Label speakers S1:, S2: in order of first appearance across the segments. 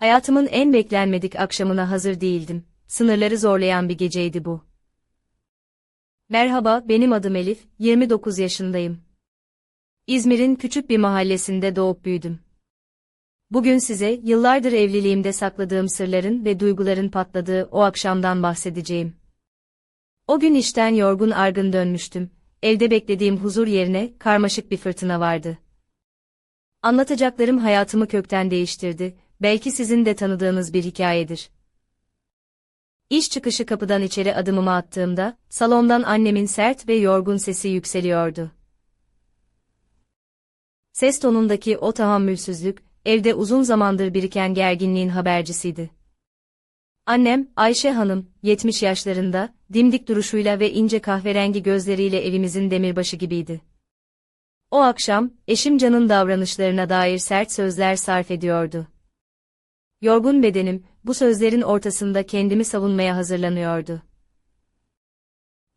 S1: Hayatımın en beklenmedik akşamına hazır değildim. Sınırları zorlayan bir geceydi bu. Merhaba, benim adım Elif, 29 yaşındayım. İzmir'in küçük bir mahallesinde doğup büyüdüm. Bugün size yıllardır evliliğimde sakladığım sırların ve duyguların patladığı o akşamdan bahsedeceğim. O gün işten yorgun argın dönmüştüm. Evde beklediğim huzur yerine karmaşık bir fırtına vardı. Anlatacaklarım hayatımı kökten değiştirdi. Belki sizin de tanıdığınız bir hikayedir. İş çıkışı kapıdan içeri adımımı attığımda, salondan annemin sert ve yorgun sesi yükseliyordu. Ses tonundaki o tahammülsüzlük, evde uzun zamandır biriken gerginliğin habercisiydi. Annem, Ayşe Hanım, 70 yaşlarında, dimdik duruşuyla ve ince kahverengi gözleriyle evimizin demirbaşı gibiydi. O akşam, eşim Can'ın davranışlarına dair sert sözler sarf ediyordu. Yorgun bedenim, bu sözlerin ortasında kendimi savunmaya hazırlanıyordu.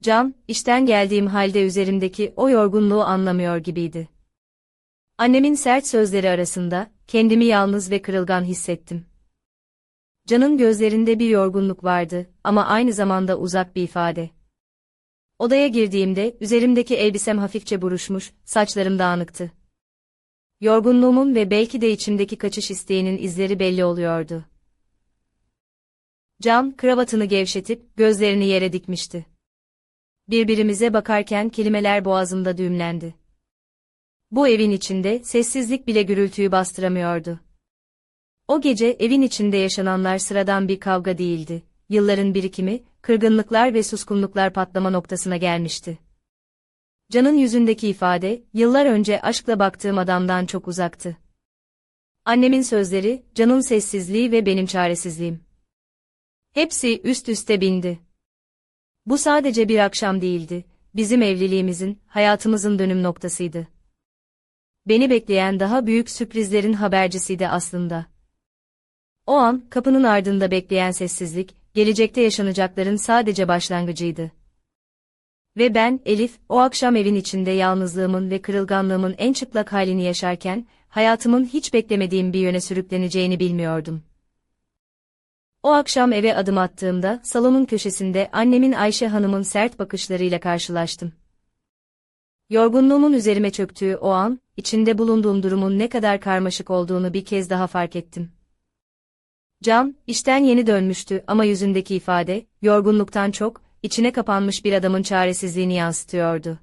S1: Can, işten geldiğim halde üzerimdeki o yorgunluğu anlamıyor gibiydi. Annemin sert sözleri arasında, kendimi yalnız ve kırılgan hissettim. Can'ın gözlerinde bir yorgunluk vardı ama aynı zamanda uzak bir ifade. Odaya girdiğimde üzerimdeki elbisem hafifçe buruşmuş, saçlarım dağınıktı. Yorgunluğumun ve belki de içimdeki kaçış isteğinin izleri belli oluyordu. Can, kravatını gevşetip gözlerini yere dikmişti. Birbirimize bakarken kelimeler boğazımda düğümlendi. Bu evin içinde sessizlik bile gürültüyü bastıramıyordu. O gece evin içinde yaşananlar sıradan bir kavga değildi. Yılların birikimi, kırgınlıklar ve suskunluklar patlama noktasına gelmişti. Can'ın yüzündeki ifade, yıllar önce aşkla baktığım adamdan çok uzaktı. Annemin sözleri, Can'ın sessizliği ve benim çaresizliğim. Hepsi üst üste bindi. Bu sadece bir akşam değildi, bizim evliliğimizin, hayatımızın dönüm noktasıydı. Beni bekleyen daha büyük sürprizlerin habercisiydi aslında. O an, kapının ardında bekleyen sessizlik, gelecekte yaşanacakların sadece başlangıcıydı. Ve ben, Elif, o akşam evin içinde yalnızlığımın ve kırılganlığımın en çıplak halini yaşarken, hayatımın hiç beklemediğim bir yöne sürükleneceğini bilmiyordum. O akşam eve adım attığımda, salonun köşesinde annemin Ayşe Hanım'ın sert bakışlarıyla karşılaştım. Yorgunluğumun üzerime çöktüğü o an, içinde bulunduğum durumun ne kadar karmaşık olduğunu bir kez daha fark ettim. Can, işten yeni dönmüştü ama yüzündeki ifade, yorgunluktan çok, içine kapanmış bir adamın çaresizliğini yansıtıyordu.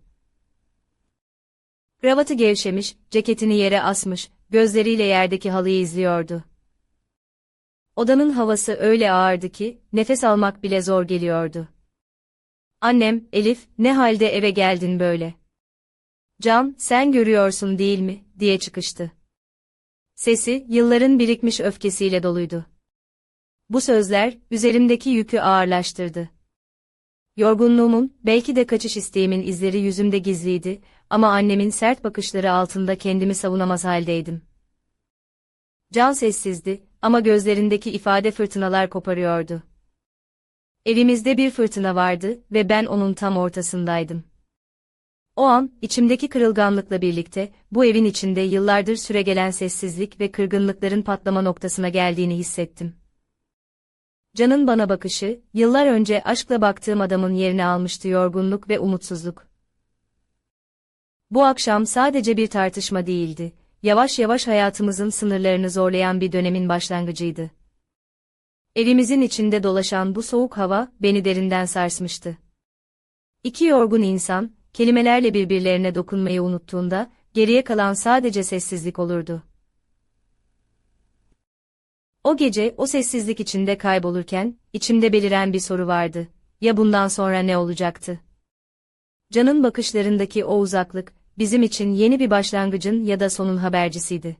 S1: Kravatı gevşemiş, ceketini yere asmış, gözleriyle yerdeki halıyı izliyordu. Odanın havası öyle ağırdı ki, nefes almak bile zor geliyordu. Annem, Elif, ne halde eve geldin böyle? Can, sen görüyorsun değil mi, diye çıkıştı. Sesi, yılların birikmiş öfkesiyle doluydu. Bu sözler, üzerimdeki yükü ağırlaştırdı. Yorgunluğumun, belki de kaçış isteğimin izleri yüzümde gizliydi ama annemin sert bakışları altında kendimi savunamaz haldeydim. Can sessizdi ama gözlerindeki ifade fırtınalar koparıyordu. Evimizde bir fırtına vardı ve ben onun tam ortasındaydım. O an, içimdeki kırılganlıkla birlikte, bu evin içinde yıllardır süregelen sessizlik ve kırgınlıkların patlama noktasına geldiğini hissettim. Can'ın bana bakışı, yıllar önce aşkla baktığım adamın yerini almıştı yorgunluk ve umutsuzluk. Bu akşam sadece bir tartışma değildi, yavaş yavaş hayatımızın sınırlarını zorlayan bir dönemin başlangıcıydı. Evimizin içinde dolaşan bu soğuk hava, beni derinden sarsmıştı. İki yorgun insan, kelimelerle birbirlerine dokunmayı unuttuğunda, geriye kalan sadece sessizlik olurdu. O gece o sessizlik içinde kaybolurken, içimde beliren bir soru vardı. Ya bundan sonra ne olacaktı? Can'ın bakışlarındaki o uzaklık, bizim için yeni bir başlangıcın ya da sonun habercisiydi.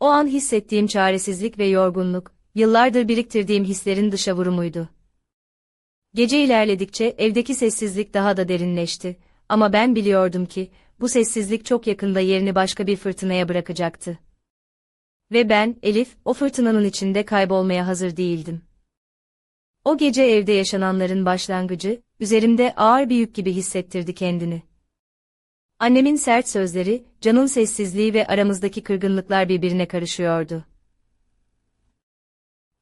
S1: O an hissettiğim çaresizlik ve yorgunluk, yıllardır biriktirdiğim hislerin dışa vurumuydu. Gece ilerledikçe evdeki sessizlik daha da derinleşti ama ben biliyordum ki, bu sessizlik çok yakında yerini başka bir fırtınaya bırakacaktı. Ve ben, Elif, o fırtınanın içinde kaybolmaya hazır değildim. O gece evde yaşananların başlangıcı, üzerimde ağır bir yük gibi hissettirdi kendini. Annemin sert sözleri, canın sessizliği ve aramızdaki kırgınlıklar birbirine karışıyordu.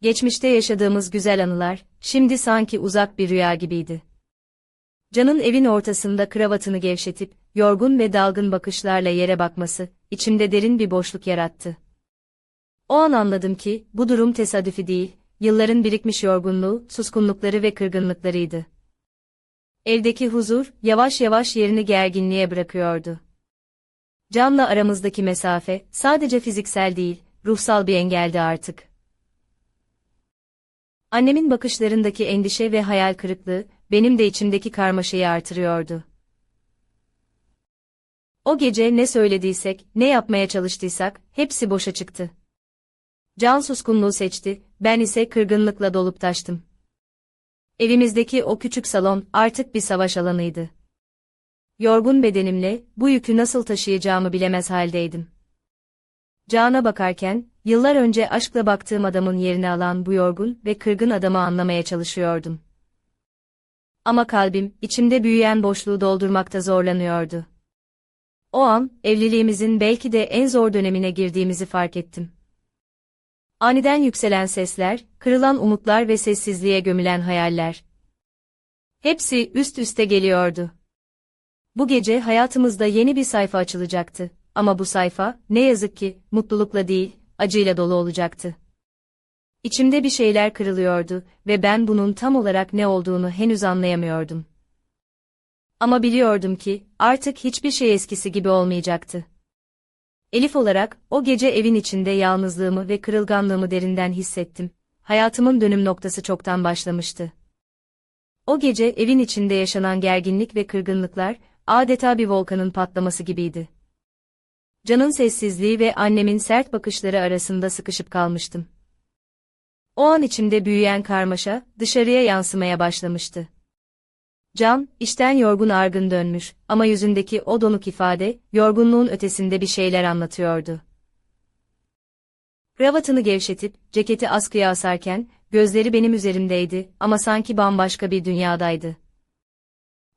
S1: Geçmişte yaşadığımız güzel anılar, şimdi sanki uzak bir rüya gibiydi. Can'ın evin ortasında kravatını gevşetip, yorgun ve dalgın bakışlarla yere bakması, içimde derin bir boşluk yarattı. O an anladım ki, bu durum tesadüfi değil, yılların birikmiş yorgunluğu, suskunlukları ve kırgınlıklarıydı. Evdeki huzur, yavaş yavaş yerini gerginliğe bırakıyordu. Can'la aramızdaki mesafe, sadece fiziksel değil, ruhsal bir engeldi artık. Annemin bakışlarındaki endişe ve hayal kırıklığı, benim de içimdeki karmaşayı artırıyordu. O gece ne söylediysek, ne yapmaya çalıştıysak, hepsi boşa çıktı. Can suskunluğu seçti, ben ise kırgınlıkla dolup taştım. Evimizdeki o küçük salon artık bir savaş alanıydı. Yorgun bedenimle bu yükü nasıl taşıyacağımı bilemez haldeydim. Can'a bakarken, yıllar önce aşkla baktığım adamın yerini alan bu yorgun ve kırgın adamı anlamaya çalışıyordum. Ama kalbim, içimde büyüyen boşluğu doldurmakta zorlanıyordu. O an, evliliğimizin belki de en zor dönemine girdiğimizi fark ettim. Aniden yükselen sesler, kırılan umutlar ve sessizliğe gömülen hayaller. Hepsi üst üste geliyordu. Bu gece hayatımızda yeni bir sayfa açılacaktı. Ama bu sayfa, ne yazık ki, mutlulukla değil, acıyla dolu olacaktı. İçimde bir şeyler kırılıyordu ve ben bunun tam olarak ne olduğunu henüz anlayamıyordum. Ama biliyordum ki, artık hiçbir şey eskisi gibi olmayacaktı. Elif olarak, o gece evin içinde yalnızlığımı ve kırılganlığımı derinden hissettim. Hayatımın dönüm noktası çoktan başlamıştı. O gece evin içinde yaşanan gerginlik ve kırgınlıklar, adeta bir volkanın patlaması gibiydi. Can'ın sessizliği ve annemin sert bakışları arasında sıkışıp kalmıştım. O an içimde büyüyen karmaşa, dışarıya yansımaya başlamıştı. Can, işten yorgun argın dönmüş ama yüzündeki o donuk ifade, yorgunluğun ötesinde bir şeyler anlatıyordu. Kravatını gevşetip, ceketi askıya asarken, gözleri benim üzerimdeydi ama sanki bambaşka bir dünyadaydı.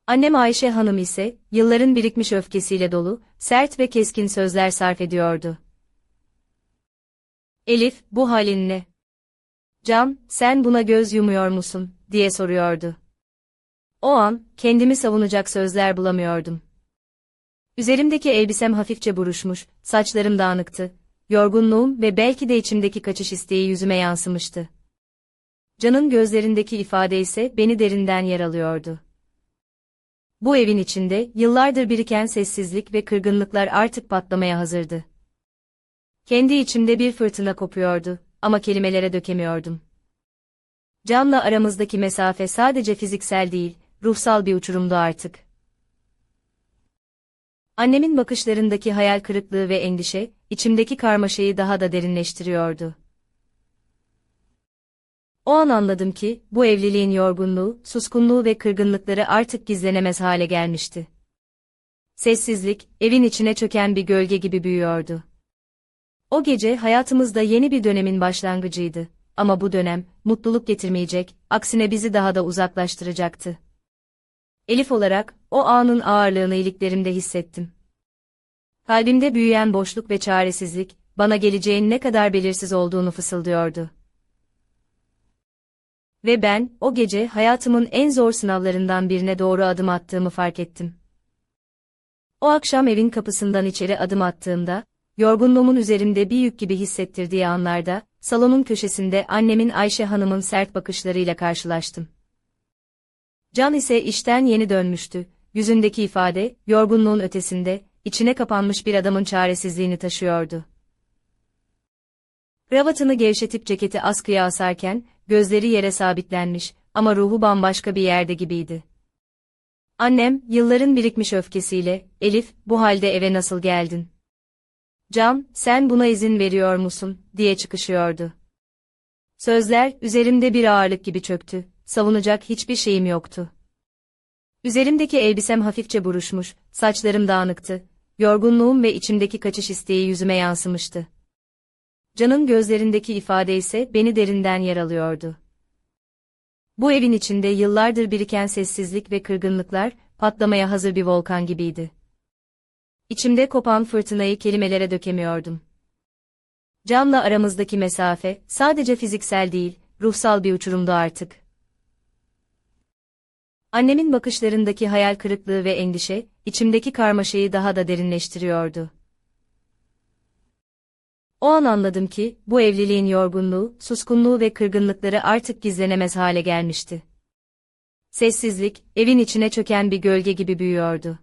S1: Annem Ayşe Hanım ise, yılların birikmiş öfkesiyle dolu, sert ve keskin sözler sarf ediyordu. Elif, bu halin ne? Can, sen buna göz yumuyor musun, diye soruyordu. O an, kendimi savunacak sözler bulamıyordum. Üzerimdeki elbisem hafifçe buruşmuş, saçlarım dağınıktı, yorgunluğum ve belki de içimdeki kaçış isteği yüzüme yansımıştı. Can'ın gözlerindeki ifade ise beni derinden yaralıyordu. Bu evin içinde yıllardır biriken sessizlik ve kırgınlıklar artık patlamaya hazırdı. Kendi içimde bir fırtına kopuyordu ama kelimelere dökemiyordum. Can'la aramızdaki mesafe sadece fiziksel değil, ruhsal bir uçurumdu artık. Annemin bakışlarındaki hayal kırıklığı ve endişe, içimdeki karmaşayı daha da derinleştiriyordu. O an anladım ki, bu evliliğin yorgunluğu, suskunluğu ve kırgınlıkları artık gizlenemez hale gelmişti. Sessizlik, evin içine çöken bir gölge gibi büyüyordu. O gece hayatımızda yeni bir dönemin başlangıcıydı. Ama bu dönem, mutluluk getirmeyecek, aksine bizi daha da uzaklaştıracaktı. Elif olarak, o anın ağırlığını iliklerimde hissettim. Kalbimde büyüyen boşluk ve çaresizlik, bana geleceğin ne kadar belirsiz olduğunu fısıldıyordu. Ve ben, o gece hayatımın en zor sınavlarından birine doğru adım attığımı fark ettim. O akşam evin kapısından içeri adım attığımda, yorgunluğumun üzerimde bir yük gibi hissettirdiği anlarda, salonun köşesinde annemin Ayşe Hanım'ın sert bakışlarıyla karşılaştım. Can ise işten yeni dönmüştü, yüzündeki ifade, yorgunluğun ötesinde, içine kapanmış bir adamın çaresizliğini taşıyordu. Kravatını gevşetip ceketi askıya asarken, gözleri yere sabitlenmiş ama ruhu bambaşka bir yerde gibiydi. Annem, yılların birikmiş öfkesiyle, Elif, bu halde eve nasıl geldin? Can, sen buna izin veriyor musun, diye çıkışıyordu. Sözler, üzerimde bir ağırlık gibi çöktü, savunacak hiçbir şeyim yoktu. Üzerimdeki elbisem hafifçe buruşmuş, saçlarım dağınıktı, yorgunluğum ve içimdeki kaçış isteği yüzüme yansımıştı. Can'ın gözlerindeki ifade ise beni derinden yaralıyordu. Bu evin içinde yıllardır biriken sessizlik ve kırgınlıklar, patlamaya hazır bir volkan gibiydi. İçimde kopan fırtınayı kelimelere dökemiyordum. Can'la aramızdaki mesafe, sadece fiziksel değil, ruhsal bir uçurumdu artık. Annemin bakışlarındaki hayal kırıklığı ve endişe, içimdeki karmaşayı daha da derinleştiriyordu. O an anladım ki, bu evliliğin yorgunluğu, suskunluğu ve kırgınlıkları artık gizlenemez hale gelmişti. Sessizlik, evin içine çöken bir gölge gibi büyüyordu.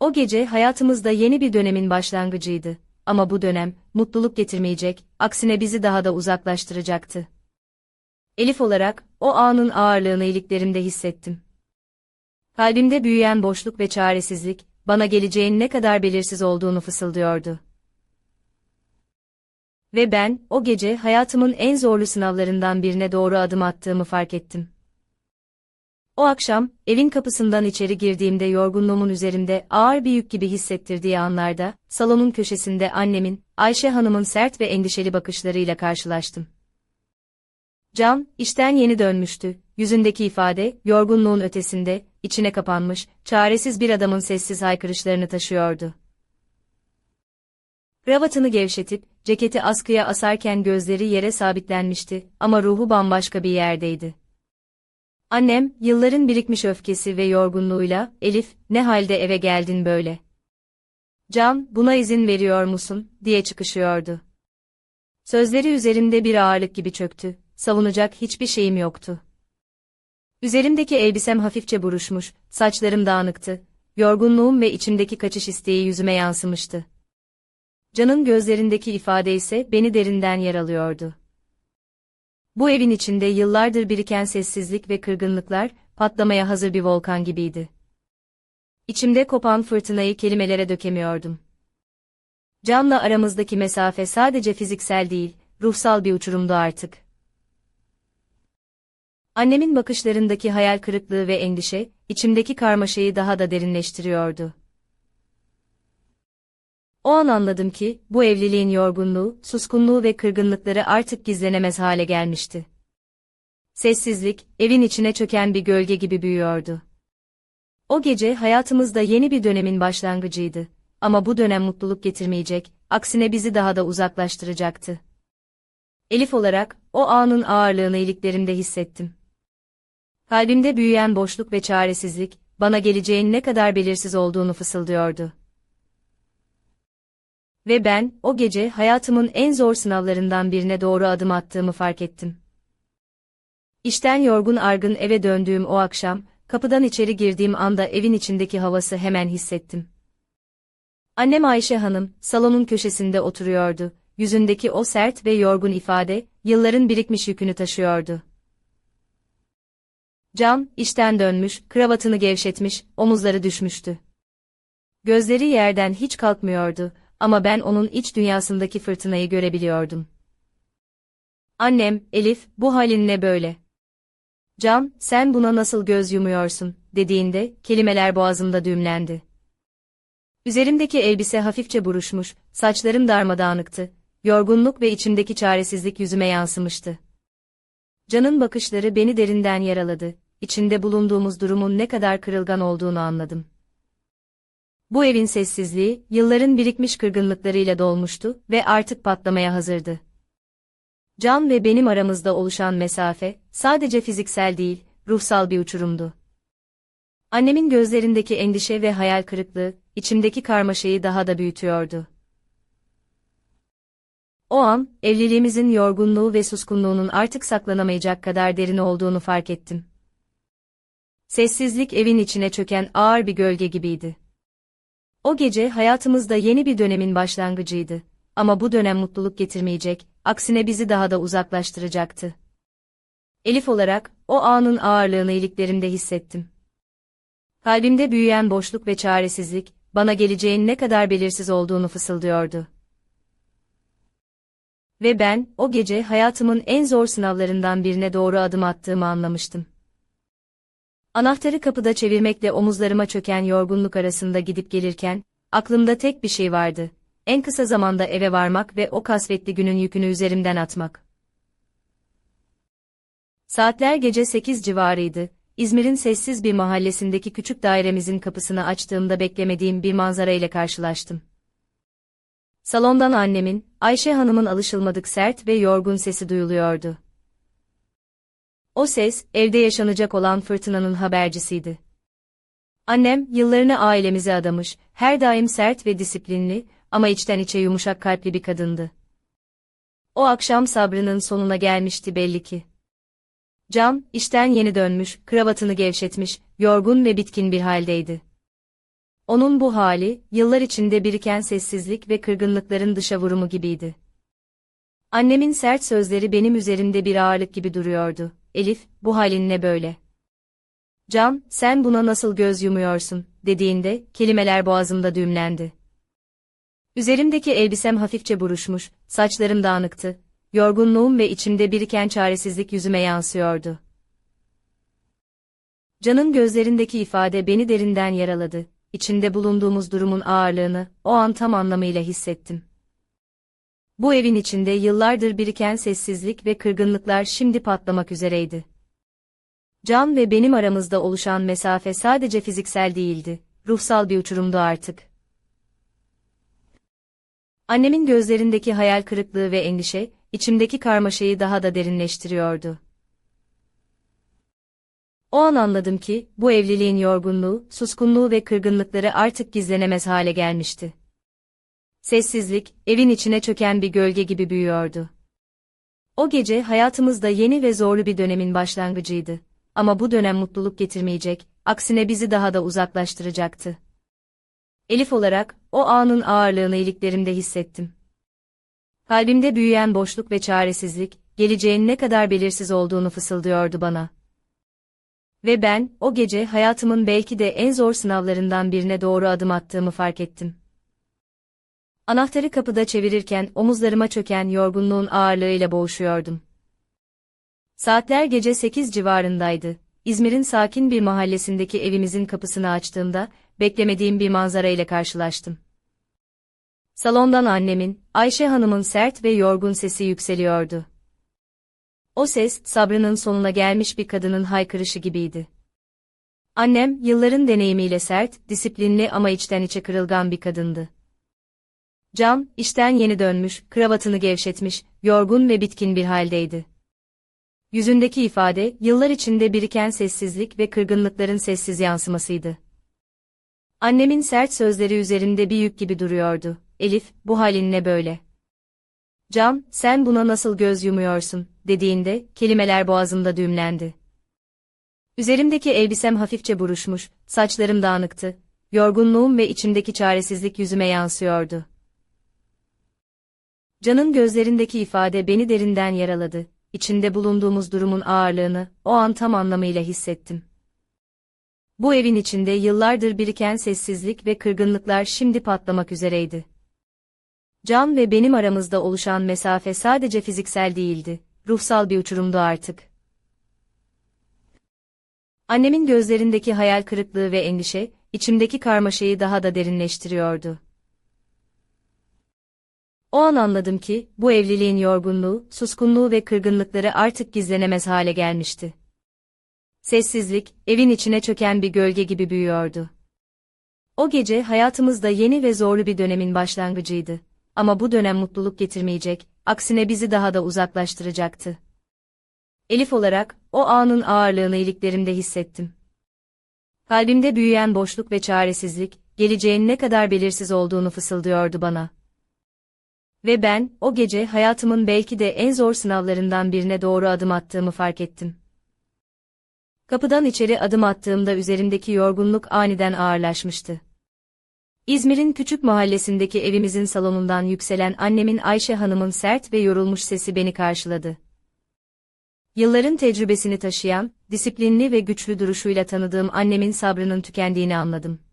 S1: O gece hayatımızda yeni bir dönemin başlangıcıydı. Ama bu dönem, mutluluk getirmeyecek, aksine bizi daha da uzaklaştıracaktı. Elif olarak, o anın ağırlığını iliklerimde hissettim. Kalbimde büyüyen boşluk ve çaresizlik, bana geleceğin ne kadar belirsiz olduğunu fısıldıyordu. Ve ben, o gece hayatımın en zorlu sınavlarından birine doğru adım attığımı fark ettim. O akşam, evin kapısından içeri girdiğimde yorgunluğumun üzerimde ağır bir yük gibi hissettirdiği anlarda, salonun köşesinde annemin, Ayşe Hanım'ın sert ve endişeli bakışlarıyla karşılaştım. Can, işten yeni dönmüştü. Yüzündeki ifade, yorgunluğun ötesinde, içine kapanmış, çaresiz bir adamın sessiz haykırışlarını taşıyordu. Kravatını gevşetip, ceketi askıya asarken gözleri yere sabitlenmişti ama ruhu bambaşka bir yerdeydi. Annem, yılların birikmiş öfkesi ve yorgunluğuyla, Elif, ne halde eve geldin böyle? Can, buna izin veriyor musun, diye çıkışıyordu. Sözleri üzerimde bir ağırlık gibi çöktü, savunacak hiçbir şeyim yoktu. Üzerimdeki elbisem hafifçe buruşmuş, saçlarım dağınıktı, yorgunluğum ve içimdeki kaçış isteği yüzüme yansımıştı. Can'ın gözlerindeki ifade ise beni derinden yaralıyordu. Bu evin içinde yıllardır biriken sessizlik ve kırgınlıklar, patlamaya hazır bir volkan gibiydi. İçimde kopan fırtınayı kelimelere dökemiyordum. Can'la aramızdaki mesafe sadece fiziksel değil, ruhsal bir uçurumdu artık. Annemin bakışlarındaki hayal kırıklığı ve endişe, içimdeki karmaşayı daha da derinleştiriyordu. O an anladım ki, bu evliliğin yorgunluğu, suskunluğu ve kırgınlıkları artık gizlenemez hale gelmişti. Sessizlik, evin içine çöken bir gölge gibi büyüyordu. O gece hayatımızda yeni bir dönemin başlangıcıydı. Ama bu dönem mutluluk getirmeyecek, aksine bizi daha da uzaklaştıracaktı. Elif olarak, o anın ağırlığını iliklerimde hissettim. Kalbimde büyüyen boşluk ve çaresizlik, bana geleceğin ne kadar belirsiz olduğunu fısıldıyordu. Ve ben, o gece hayatımın en zor sınavlarından birine doğru adım attığımı fark ettim. İşten yorgun argın eve döndüğüm o akşam, kapıdan içeri girdiğim anda evin içindeki havası hemen hissettim. Annem Ayşe Hanım, salonun köşesinde oturuyordu, yüzündeki o sert ve yorgun ifade, yılların birikmiş yükünü taşıyordu. Can, işten dönmüş, kravatını gevşetmiş, omuzları düşmüştü. Gözleri yerden hiç kalkmıyordu, ama ben onun iç dünyasındaki fırtınayı görebiliyordum. Annem, Elif, bu halin ne böyle? Can, sen buna nasıl göz yumuyorsun, dediğinde, kelimeler boğazımda düğümlendi. Üzerimdeki elbise hafifçe buruşmuş, saçlarım darmadağınıktı, yorgunluk ve içimdeki çaresizlik yüzüme yansımıştı. Can'ın bakışları beni derinden yaraladı, içinde bulunduğumuz durumun ne kadar kırılgan olduğunu anladım. Bu evin sessizliği, yılların birikmiş kırgınlıklarıyla dolmuştu ve artık patlamaya hazırdı. Can ve benim aramızda oluşan mesafe, sadece fiziksel değil, ruhsal bir uçurumdu. Annemin gözlerindeki endişe ve hayal kırıklığı, içimdeki karmaşayı daha da büyütüyordu. O an, evliliğimizin yorgunluğu ve suskunluğunun artık saklanamayacak kadar derin olduğunu fark ettim. Sessizlik evin içine çöken ağır bir gölge gibiydi. O gece hayatımızda yeni bir dönemin başlangıcıydı. Ama bu dönem mutluluk getirmeyecek, aksine bizi daha da uzaklaştıracaktı. Elif olarak, o anın ağırlığını iliklerimde hissettim. Kalbimde büyüyen boşluk ve çaresizlik, bana geleceğin ne kadar belirsiz olduğunu fısıldıyordu. Ve ben, o gece hayatımın en zor sınavlarından birine doğru adım attığımı anlamıştım. Anahtarı kapıda çevirmekle omuzlarıma çöken yorgunluk arasında gidip gelirken, aklımda tek bir şey vardı. En kısa zamanda eve varmak ve o kasvetli günün yükünü üzerimden atmak. Saatler gece 8 civarıydı. İzmir'in sessiz bir mahallesindeki küçük dairemizin kapısını açtığımda beklemediğim bir manzara ile karşılaştım. Salondan annemin, Ayşe Hanım'ın alışılmadık sert ve yorgun sesi duyuluyordu. O ses, evde yaşanacak olan fırtınanın habercisiydi. Annem, yıllarını ailemize adamış, her daim sert ve disiplinli, ama içten içe yumuşak kalpli bir kadındı. O akşam sabrının sonuna gelmişti belli ki. Can, işten yeni dönmüş, kravatını gevşetmiş, yorgun ve bitkin bir haldeydi. Onun bu hali, yıllar içinde biriken sessizlik ve kırgınlıkların dışa vurumu gibiydi. Annemin sert sözleri benim üzerimde bir ağırlık gibi duruyordu. Elif, bu halin ne böyle? Can, sen buna nasıl göz yumuyorsun, dediğinde, kelimeler boğazımda düğümlendi. Üzerimdeki elbisem hafifçe buruşmuş, saçlarım dağınıktı, yorgunluğum ve içimde biriken çaresizlik yüzüme yansıyordu. Can'ın gözlerindeki ifade beni derinden yaraladı, içinde bulunduğumuz durumun ağırlığını, o an tam anlamıyla hissettim. Bu evin içinde yıllardır biriken sessizlik ve kırgınlıklar şimdi patlamak üzereydi. Can ve benim aramızda oluşan mesafe sadece fiziksel değildi, ruhsal bir uçurumdu artık. Annemin gözlerindeki hayal kırıklığı ve endişe, içimdeki karmaşayı daha da derinleştiriyordu. O an anladım ki, bu evliliğin yorgunluğu, suskunluğu ve kırgınlıkları artık gizlenemez hale gelmişti. Sessizlik, evin içine çöken bir gölge gibi büyüyordu. O gece hayatımızda yeni ve zorlu bir dönemin başlangıcıydı. Ama bu dönem mutluluk getirmeyecek, aksine bizi daha da uzaklaştıracaktı. Elif olarak, o anın ağırlığını iliklerimde hissettim. Kalbimde büyüyen boşluk ve çaresizlik, geleceğin ne kadar belirsiz olduğunu fısıldıyordu bana. Ve ben, o gece hayatımın belki de en zor sınavlarından birine doğru adım attığımı fark ettim. Anahtarı kapıda çevirirken omuzlarıma çöken yorgunluğun ağırlığıyla boğuşuyordum. Saatler gece 8 civarındaydı. İzmir'in sakin bir mahallesindeki evimizin kapısını açtığımda, beklemediğim bir manzara ile karşılaştım. Salondan annemin, Ayşe Hanım'ın sert ve yorgun sesi yükseliyordu. O ses, sabrının sonuna gelmiş bir kadının haykırışı gibiydi. Annem, yılların deneyimiyle sert, disiplinli ama içten içe kırılgan bir kadındı. Can, işten yeni dönmüş, kravatını gevşetmiş, yorgun ve bitkin bir haldeydi. Yüzündeki ifade, yıllar içinde biriken sessizlik ve kırgınlıkların sessiz yansımasıydı. Annemin sert sözleri üzerinde bir yük gibi duruyordu. Elif, bu halin ne böyle? Can, sen buna nasıl göz yumuyorsun, dediğinde, kelimeler boğazımda düğümlendi. Üzerimdeki elbisem hafifçe buruşmuş, saçlarım dağınıktı, yorgunluğum ve içimdeki çaresizlik yüzüme yansıyordu. Can'ın gözlerindeki ifade beni derinden yaraladı, içinde bulunduğumuz durumun ağırlığını, o an tam anlamıyla hissettim. Bu evin içinde yıllardır biriken sessizlik ve kırgınlıklar şimdi patlamak üzereydi. Can ve benim aramızda oluşan mesafe sadece fiziksel değildi, ruhsal bir uçurumdu artık. Annemin gözlerindeki hayal kırıklığı ve endişe, içimdeki karmaşayı daha da derinleştiriyordu. O an anladım ki, bu evliliğin yorgunluğu, suskunluğu ve kırgınlıkları artık gizlenemez hale gelmişti. Sessizlik, evin içine çöken bir gölge gibi büyüyordu. O gece hayatımızda yeni ve zorlu bir dönemin başlangıcıydı. Ama bu dönem mutluluk getirmeyecek, aksine bizi daha da uzaklaştıracaktı. Elif olarak, o anın ağırlığını iliklerimde hissettim. Kalbimde büyüyen boşluk ve çaresizlik, geleceğin ne kadar belirsiz olduğunu fısıldıyordu bana. Ve ben, o gece hayatımın belki de en zor sınavlarından birine doğru adım attığımı fark ettim. Kapıdan içeri adım attığımda üzerimdeki yorgunluk aniden ağırlaşmıştı. İzmir'in küçük mahallesindeki evimizin salonundan yükselen annemin Ayşe Hanım'ın sert ve yorulmuş sesi beni karşıladı. Yılların tecrübesini taşıyan, disiplinli ve güçlü duruşuyla tanıdığım annemin sabrının tükendiğini anladım.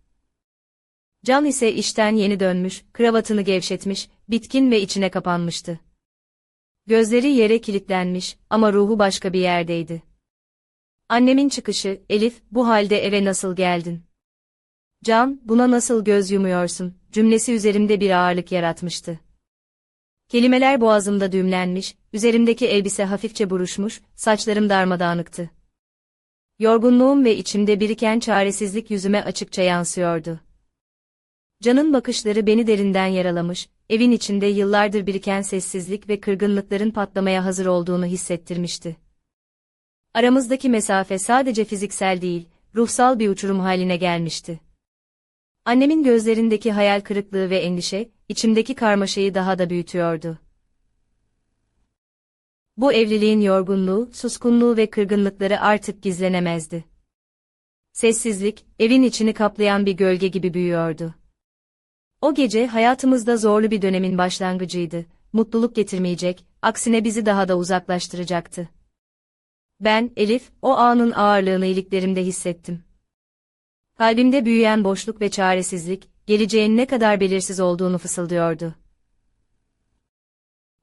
S1: Can ise işten yeni dönmüş, kravatını gevşetmiş, bitkin ve içine kapanmıştı. Gözleri yere kilitlenmiş ama ruhu başka bir yerdeydi. Annemin çıkışı, Elif, bu halde eve nasıl geldin? Can, buna nasıl göz yumuyorsun, cümlesi üzerimde bir ağırlık yaratmıştı. Kelimeler boğazımda düğümlenmiş, üzerimdeki elbise hafifçe buruşmuş, saçlarım darmadağınıktı. Yorgunluğum ve içimde biriken çaresizlik yüzüme açıkça yansıyordu. Can'ın bakışları beni derinden yaralamış, evin içinde yıllardır biriken sessizlik ve kırgınlıkların patlamaya hazır olduğunu hissettirmişti. Aramızdaki mesafe sadece fiziksel değil, ruhsal bir uçurum haline gelmişti. Annemin gözlerindeki hayal kırıklığı ve endişe, içimdeki karmaşayı daha da büyütüyordu. Bu evliliğin yorgunluğu, suskunluğu ve kırgınlıkları artık gizlenemezdi. Sessizlik, evin içini kaplayan bir gölge gibi büyüyordu. O gece hayatımızda zorlu bir dönemin başlangıcıydı, mutluluk getirmeyecek, aksine bizi daha da uzaklaştıracaktı. Ben, Elif, o anın ağırlığını iliklerimde hissettim. Kalbimde büyüyen boşluk ve çaresizlik, geleceğin ne kadar belirsiz olduğunu fısıldıyordu.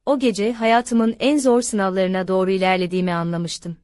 S1: O gece hayatımın en zor sınavlarına doğru ilerlediğimi anlamıştım.